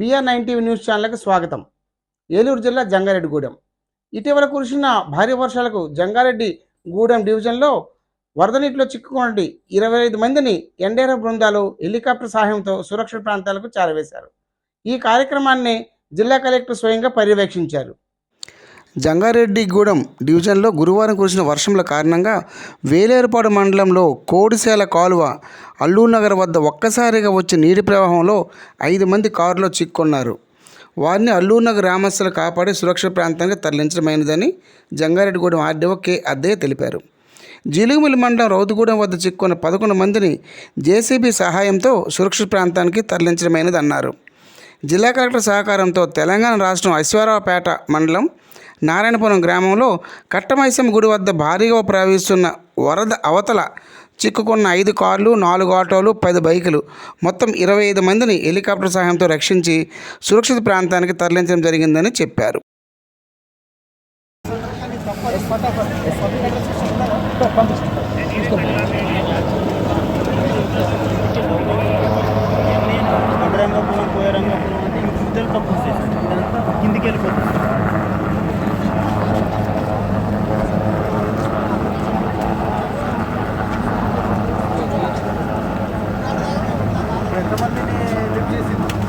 BR nine TV news ఛానల్కి స్వాగతం. ఏలూరు జిల్లా జంగారెడ్డిగూడెం. ఇటీవల కురిసిన భారీ వర్షాలకు జంగారెడ్డి గూడెం డివిజన్లో వరద నీటిలో చిక్కుకున్నటి ఇరవై ఐదు మందిని ఎన్డీఆర్ఎఫ్ బృందాలు హెలికాప్టర్ సహాయంతో సురక్షిత ప్రాంతాలకు చేరవేశారు. ఈ కార్యక్రమాన్ని జిల్లా కలెక్టర్ స్వయంగా పర్యవేక్షించారు. జంగారెడ్డిగూడెం డివిజన్లో గురువారం కురిసిన వర్షంల కారణంగా వేలేరుపాడు మండలంలో కోడిశాల కాలువ అల్లూనగర్ వద్ద ఒక్కసారిగా వచ్చే నీటి ప్రవాహంలో ఐదు మంది కారులో చిక్కున్నారు. వారిని అల్లూర్నగర్ గ్రామస్తులు కాపాడి సురక్షిత ప్రాంతానికి తరలించడమైనదని జంగారెడ్డిగూడెం ఆర్డీఓ కె అద్దయ్య తెలిపారు. జిలుగుమిల్లి మండలం రౌతుగూడెం వద్ద చిక్కున్న పదకొండు మందిని జేసీబీ సహాయంతో సురక్షిత ప్రాంతానికి తరలించడమైనది అన్నారు. జిల్లా కలెక్టర్ సహకారంతో తెలంగాణ రాష్ట్రం అశ్వారావుపేట మండలం నారాయణపురం గ్రామంలో కట్టమైసం గుడి వద్ద భారీగా ప్రవహిస్తున్న వరద అవతల చిక్కుకున్న ఐదు కార్లు నాలుగు ఆటోలు పది బైకులు మొత్తం ఇరవై ఐదు మందిని హెలికాప్టర్ సహాయంతో రక్షించి సురక్షిత ప్రాంతానికి తరలించడం జరిగిందని చెప్పారు. కిందికి వెళ్ళిపోతుంది ఎంతమందిని లిఫ్ట్ చేసింది?